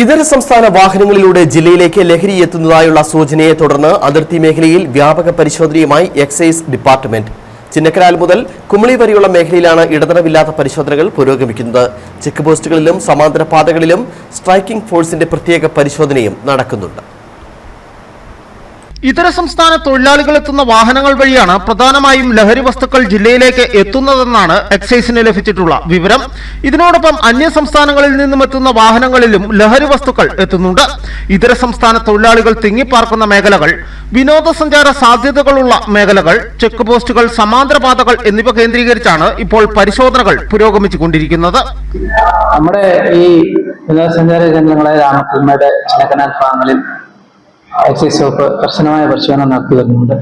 ഇതര സംസ്ഥാന വാഹനങ്ങളിലൂടെ ജില്ലയിലേക്ക് ലഹരി എത്തുന്നതായുള്ള സൂചനയെ തുടർന്ന് അതിർത്തി മേഖലയിൽ വ്യാപക പരിശോധനയുമായി എക്സൈസ് ഡിപ്പാർട്ട്മെന്റ്. ചിന്നക്കരാൽ മുതൽ കുമളി വരെയുള്ള മേഖലയിലാണ് ഇടതടവില്ലാത്ത പരിശോധനകൾ പുരോഗമിക്കുന്നത്. ചെക്ക് പോസ്റ്റുകളിലും സമാന്തര പാതകളിലും സ്ട്രൈക്കിംഗ് ഫോഴ്സിന്റെ പ്രത്യേക പരിശോധനയും നടക്കുന്നുണ്ട്. ഇതര സംസ്ഥാന തൊഴിലാളികൾ എത്തുന്ന വാഹനങ്ങൾ വഴിയാണ് പ്രധാനമായും ലഹരി വസ്തുക്കൾ ജില്ലയിലേക്ക് എത്തുന്നതെന്നാണ് എക്സൈസിന് ലഭിച്ചിട്ടുള്ള വിവരം. ഇതിനോടൊപ്പം അന്യ സംസ്ഥാനങ്ങളിൽ നിന്നും എത്തുന്ന വാഹനങ്ങളിലും ലഹരി വസ്തുക്കൾ എത്തുന്നുണ്ട്. ഇതര സംസ്ഥാന തൊഴിലാളികൾ തിങ്ങിപ്പാർക്കുന്ന മേഖലകൾ വിനോദസഞ്ചാര സാധ്യതകളുള്ള മേഖലകൾ ചെക്ക് പോസ്റ്റുകൾ സമാന്തരപാതകൾ എന്നിവ കേന്ദ്രീകരിച്ചാണ് ഇപ്പോൾ പരിശോധനകൾ പുരോഗമിച്ചുകൊണ്ടിരിക്കുന്നത്. നമ്മുടെ ഈ വിനോദസഞ്ചാര കേന്ദ്രങ്ങളായ രാമക്കൽമയുടെ ചിന്നക്കനാൽ ഭാഗങ്ങളിൽ എക്സൈസ് വകുപ്പ് കർശനമായ പരിശോധന നടത്തി വരുന്നുണ്ട്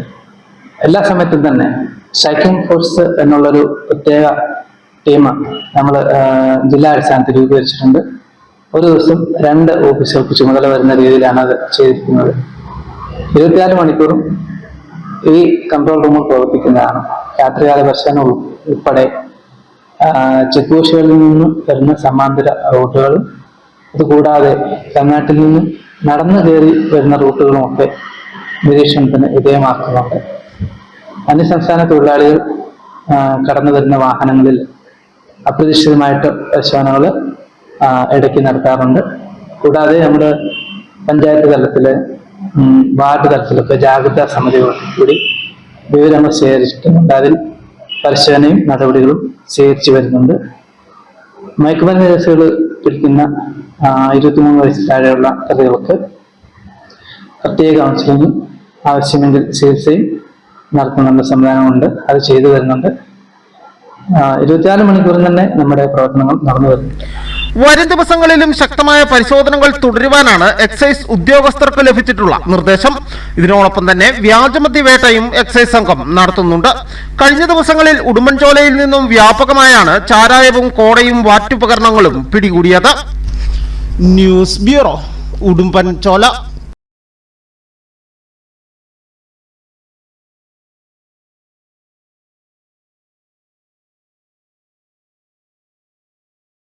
എല്ലാ സമയത്തും തന്നെ സ്ട്രൈക്കിംഗ് ഫോഴ്സ് എന്നുള്ളൊരു പ്രത്യേക ടീം നമ്മൾ ജില്ലാ അടിസ്ഥാനത്തിൽ രൂപീകരിച്ചിട്ടുണ്ട്. ഒരു ദിവസം രണ്ട് ഓഫീസുകൾക്ക് ചുമതല വരുന്ന രീതിയിലാണ് അത് ചെയ്തിരിക്കുന്നത്. ഇരുപത്തിനാല് മണിക്കൂറും ഈ കൺട്രോൾ റൂമിൽ പ്രവർത്തിക്കുന്നതാണ്. രാത്രികാല പരിശോധന ഉൾ- ഉൾപ്പെടെ ചെക്ക് പോസ്റ്റുകളിൽ നിന്നും വരുന്ന സമാന്തര റൂട്ടുകളും അതുകൂടാതെ തമിഴ്നാട്ടിൽ നിന്നും നടന്നു കയറി വരുന്ന റൂട്ടുകളുമൊക്കെ നിരീക്ഷണത്തിന് വിധേയമാക്കുന്നുണ്ട്. അന്യസംസ്ഥാന തൊഴിലാളികൾ കടന്നു വരുന്ന വാഹനങ്ങളിൽ അപ്രതീക്ഷിതമായിട്ട് പരിശോധനകൾ ഇടയ്ക്ക് നടത്താറുണ്ട്. കൂടാതെ നമ്മുടെ പഞ്ചായത്ത് തലത്തിൽ വാർഡ് തലത്തിലൊക്കെ ജാഗ്രതാ സമിതികൾ കൂടി വിവരങ്ങൾ ശേഖരിച്ചിട്ടുണ്ട്. അതിൽ പരിശോധനയും നടപടികളും സ്വീകരിച്ചു വരുന്നുണ്ട്. മയക്കുമരുന്ന് കേസുകൾ പിടിക്കുന്ന ഇരുപത്തിമൂന്ന് വയസ്സിൽ താഴെയുള്ള പ്രതികൾക്ക് പ്രത്യേക കൗൺസിലിംഗും ആവശ്യമെങ്കിൽ ചികിത്സയും നടത്തുന്നുണ്ട് സംവിധാനമുണ്ട് അത് ചെയ്തു വരുന്നുണ്ട് ഇരുപത്തിനാല് മണിക്കൂറിൽ തന്നെ നമ്മുടെ പ്രവർത്തനങ്ങൾ നടന്നു വരുന്നുണ്ട്. വരും ദിവസങ്ങളിലും ശക്തമായ പരിശോധനകൾ തുടരുവാനാണ് എക്സൈസ് ഉദ്യോഗസ്ഥർക്ക് ലഭിച്ചിട്ടുള്ള നിർദ്ദേശം. ഇതിനോടൊപ്പം തന്നെ വ്യാജമതി വേട്ടയും എക്സൈസ് സംഘം നടത്തുന്നുണ്ട്. കഴിഞ്ഞ ദിവസങ്ങളിൽ ഉടുമ്പൻചോലയിൽ നിന്നും വ്യാപകമായാണ് ചാരായവും കോടയും വാറ്റുപകരണങ്ങളും പിടികൂടിയത്. News bureau Udumbanchola